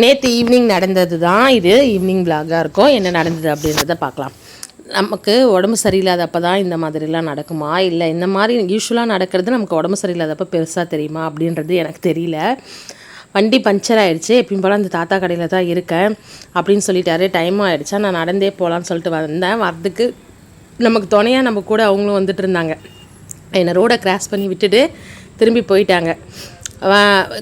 நேற்று ஈவினிங் நடந்தது தான் இது. ஈவினிங் விலாகாக இருக்கும். என்ன நடந்தது அப்படின்றத பார்க்கலாம். நமக்கு உடம்பு சரியில்லாதப்போ தான் இந்த மாதிரிலாம் நடக்குமா? இல்லை இந்த மாதிரி யூஸ்வலாக நடக்கிறது நமக்கு உடம்பு சரியில்லாதப்போ பெருசாக தெரியுமா அப்படின்றது எனக்கு தெரியல. வண்டி பஞ்சர் ஆகிடுச்சு எப்பயும் போல் அந்த தாத்தா கடையில் தான் இருக்கேன் அப்படின்னு சொல்லிட்டாரு. டைம் ஆகிடுச்சா நான் நடந்தே போகலான்னு சொல்லிட்டு வந்தேன். வரதுக்கு நமக்கு துணையாக நம்ம கூட அவங்களும் வந்துட்டு இருந்தாங்க. என்னை ரோடை கிராஸ் பண்ணி விட்டுட்டு திரும்பி போயிட்டாங்க.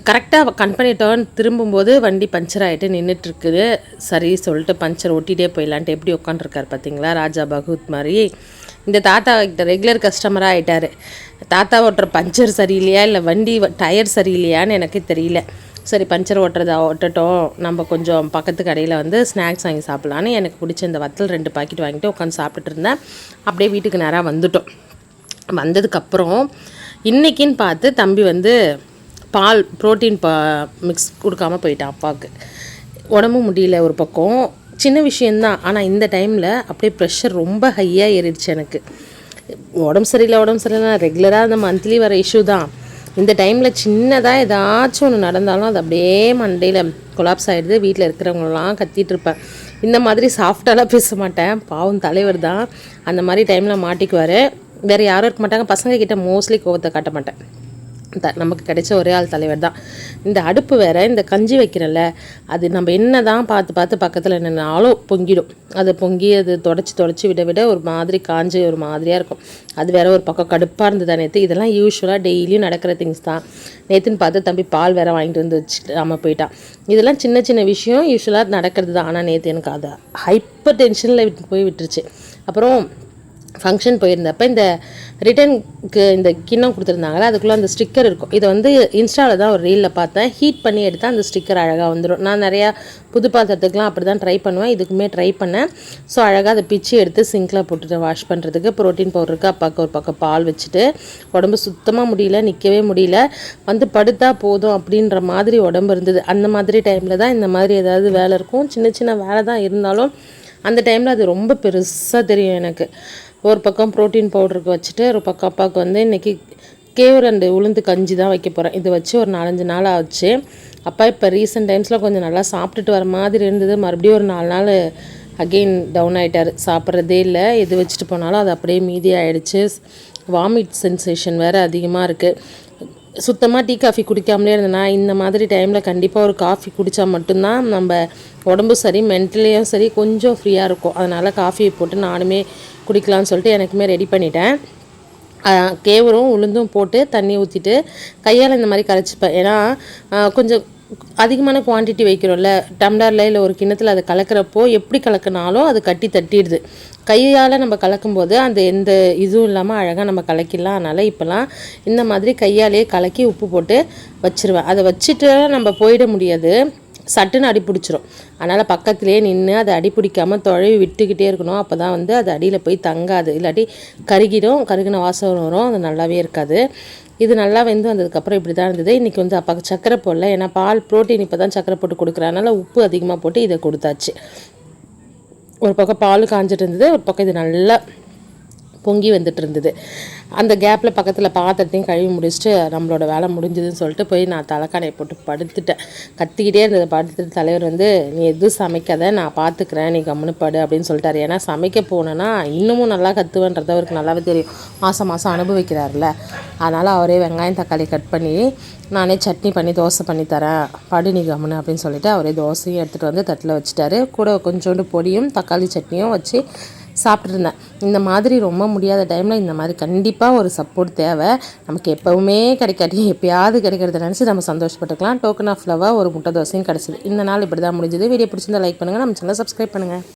கரெக்டாக கம்பெனி டேர்ன் திரும்பும்போது வண்டி பஞ்சர் ஆகிட்டு நின்றுட்டுருக்குது சரி சொல்லிட்டு பஞ்சர் ஒட்டிகிட்டே போயிடலான்ட்டு எப்படி உட்காந்துருக்காரு பார்த்தீங்களா? ராஜா பகவத் மாதிரி. இந்த தாத்தா கிட்ட ரெகுலர் கஸ்டமராக ஆகிட்டார் தாத்தா ஓட்டுற பஞ்சர் சரியில்லையா? இல்லை வண்டி டயர் சரியில்லையான்னு எனக்கு தெரியல. சரி பஞ்சர் ஓட்டுறதா ஓட்டட்டும். நம்ம கொஞ்சம் பக்கத்து கடையில் வந்து ஸ்நாக்ஸ் வாங்கி சாப்பிட்லான்னு எனக்கு பிடிச்ச இந்த வத்தல் ரெண்டு பாக்கெட் வாங்கிட்டு உட்காந்து சாப்பிட்டுட்டு இருந்தேன். அப்படியே வீட்டுக்கு நேராக வந்துட்டோம். வந்ததுக்கப்புறம் இன்றைக்கின்னு பார்த்து தம்பி வந்து பால் ப்ரோட்டீன் பா மிக்ஸ் கொடுக்காம போயிட்டான் அப்பாவுக்கு. உடம்பு முடியல ஒரு பக்கம். சின்ன விஷயந்தான் ஆனால் இந்த டைமில் அப்படியே ப்ரெஷர் ரொம்ப ஹையாக ஏறிடுச்சு எனக்கு. உடம்பு சரியில்லை உடம்பு சரியில்லை ரெகுலராக அந்த மந்த்லி வர இஷ்யூ தான். இந்த டைமில் சின்னதாக ஏதாச்சும் ஒன்று நடந்தாலும் அது அப்படியே மண்டையில் கொலாப்ஸ் ஆகிடுது வீட்டில் இருக்கிறவங்களெலாம் கத்திட்டு இருப்பேன். இந்த மாதிரி சாஃப்டாலாம் பேச மாட்டேன். பாவம் தலைவர் தான். அந்த மாதிரி டைமில் மாட்டிக்குவார். வேறு யாரும் இருக்க மாட்டாங்க. பசங்க கிட்டே மோஸ்ட்லி கோவத்தை காட்ட மாட்டேன். த நமக்கு கிடைச்ச ஒரே ஆள் தலைவர் தான். இந்த அடுப்பு வேற இந்த கஞ்சி வைக்கிறல்ல அது நம்ம என்ன தான் பார்த்து பார்த்து பக்கத்தில் நின்னாலும் பொங்கிடும். அது பொங்கி அது தொடச்சி தொடச்சி விட விட ஒரு மாதிரி காஞ்சி ஒரு மாதிரியாக இருக்கும். அது வேற ஒரு பக்கம் கடுப்பாக இருந்தது நேற்று இதெல்லாம் யூஸ்வலாக டெய்லியும் நடக்கிற திங்ஸ் தான். நேற்றுன்னு பார்த்து தம்பி பால் வேற வாங்கிட்டு வந்து வச்சுட்டு போயிட்டான். இதெல்லாம் சின்ன சின்ன விஷயம் யூஸ்வலாக நடக்கிறது தான். ஆனால் நேற்று எனக்கு அதை ஹைப்பர் டென்ஷனில் விட்டு போய் விட்டுருச்சு. அப்புறம் ஃபங்க்ஷன் போயிருந்தப்போ இந்த ரிட்டர்னுக்கு இந்த கிண்ணம் கொடுத்துருந்தாங்களே அதுக்குள்ளே அந்த ஸ்டிக்கர் இருக்கும். இதை வந்து இன்ஸ்டாவில் தான் ஒரு ரீலில் பார்த்தேன். ஹீட் பண்ணி எடுத்தால் அந்த ஸ்டிக்கர் அழகாக வந்துடும் நான் நிறையா புது பாத்திரத்துக்குலாம் அப்படி தான் ட்ரை பண்ணுவேன். இதுக்குமே ட்ரை பண்ணேன். ஸோ அழகாக அதை பிச்சு எடுத்து சிங்கில் போட்டுட்டு வாஷ் பண்ணுறதுக்கு ப்ரோட்டீன் பவுடருக்கு அப்பாவுக்கு ஒரு பக்கம் பால் வச்சுட்டு உடம்பு சுத்தமாக முடியல நிற்கவே முடியல. வந்து படுத்தா போதும் அப்படின்ற மாதிரி உடம்பு இருந்தது. அந்த மாதிரி டைமில் தான் இந்த மாதிரி ஏதாவது வேலை இருக்கும். சின்ன சின்ன வேலை தான் இருந்தாலும் அந்த டைமில் அது ரொம்ப பெருசாக தெரியும் எனக்கு. ஒரு பக்கம் ப்ரோட்டீன் பவுடருக்கு வச்சுட்டு ஒரு பக்கம் அப்பாவுக்கு வந்து இன்றைக்கி கேவரண்டு உளுந்து கஞ்சி தான் வைக்க போகிறேன் இது வச்சு ஒரு நாலஞ்சு நாள் ஆச்சு. அப்பா இப்போ ரீசெண்ட் டைம்ஸில் கொஞ்சம் நல்லா சாப்பிட்டுட்டு வர மாதிரி இருந்தது. மறுபடியும் ஒரு நாலு நாள் அகெயின் டவுன் ஆகிட்டார் சாப்பிட்றதே இல்லை. எது வச்சுட்டு போனாலும் அது அப்படியே மீதி ஆகிடுச்சு வாமிட் சென்சேஷன் வேறு அதிகமாக இருக்குது சுத்தமாக டீ காஃபி குடிக்காமலே இருந்தேன்னா இந்த மாதிரி டைமில் கண்டிப்பாக ஒரு காஃபி குடித்தா மட்டும்தான் நம்ம உடம்பு சரி மென்டலியும் சரி கொஞ்சம் ஃப்ரீயாக இருக்கும். அதனால் காஃபியை போட்டு நானுமே குடிக்கலாம்னு சொல்லிட்டு எனக்குமே ரெடி பண்ணிட்டேன். கேவரும் உளுந்தும் போட்டு தண்ணி ஊற்றிட்டு கையால் இந்த மாதிரி கரைச்சிப்பேன். ஏன்னா கொஞ்சம் அதிகமான குவான்டிட்டி வைக்கிறோம்ல டம்ளரில் இல்லை ஒரு கிண்ணத்தில் அதை கலக்கிறப்போ எப்படி கலக்கினாலும் அது கட்டி தட்டிடுது. கையால் நம்ம கலக்கும்போது அந்த எந்த இதுவும் இல்லாமல் அழகாக நம்ம கலக்கிடலாம். அதனால் இப்போலாம் இந்த மாதிரி கையாலேயே கலக்கி உப்பு போட்டு வச்சுருவேன். அதை வச்சுட்டு நம்ம போயிட முடியாது. சட்டுன்னு அடி பிடிச்சிரும் அதனால் பக்கத்துலேயே நின்று அதை அடி பிடிக்காமல் தொழவி விட்டுக்கிட்டே இருக்கணும். அப்போ தான் வந்து அது அடியில் போய் தங்காது. இல்லாட்டி கருகிடும் கருகின வாசம் வரும். அது நல்லாவே இருக்காது. இது நல்லா வெந்து வந்ததுக்கப்புறம் இப்படி தான் இருந்தது. இன்றைக்கி வந்து அப்பாவுக்கு சக்கரை போடல. ஏன்னா பால் ப்ரோட்டீன் இப்போ தான் சக்கரை போட்டு கொடுக்குறதுனால உப்பு அதிகமாக போட்டு இதை கொடுத்தாச்சு. ஒரு பக்கம் பால் காஞ்சிட்டு இருந்தது. ஒரு பக்கம் இது நல்லா பொங்கி வந்துட்டு இருந்தது. அந்த கேப்பில் பக்கத்தில் பாத்திரத்தையும் கழுவி முடிச்சுட்டு நம்மளோட வேலை முடிஞ்சதுன்னு சொல்லிட்டு போய் நான் தலைக்கானையை போட்டு படுத்துட்டேன். கத்திக்கிட்டே இருந்தது படுத்துட்டு தலைவர் வந்து நீ எதுவும் சமைக்காத நான் பார்த்துக்கிறேன் நீ கம்முன்னு படு அப்படின்னு சொல்லிட்டாரு. ஏன்னா சமைக்க போனேன்னா இன்னமும் நல்லா கற்றுவேன்றது அவருக்கு நல்லாவே தெரியும். மாதம் மாதம் அனுபவிக்கிறார்ல அதனால் அவரே வெங்காயம் தக்காளி கட் பண்ணி நானே சட்னி பண்ணி தோசை பண்ணி தரேன். படு நீ கம்முன்னு அப்படின்னு சொல்லிட்டு அவரே தோசையும் எடுத்துகிட்டு வந்து தட்டில் வச்சுட்டாரு. கூட கொஞ்சோண்டு பொடியும் தக்காளி சட்னியும் வச்சு சாப்பிட்ருந்தேன் இந்த மாதிரி ரொம்ப முடியாத டைமில் இந்த மாதிரி கண்டிப்பாக ஒரு சப்போர்ட் தேவை. நமக்கு எப்போவுமே கிடைக்காட்டி எப்பயாவது கிடைக்கிறத நினச்சி நம்ம சந்தோஷப்பட்டுக்கலாம். டோக்கன் ஆஃப் லவ்வாக ஒரு முட்டை தோசையும் கிடச்சிது. இந்த நாள் இப்படி தான் முடிஞ்சது. வீடியோ பிடிச்சிருந்தா லைக் பண்ணுங்கள் நம்ம சேனலை சப்ஸ்கிரைப் பண்ணுங்கள்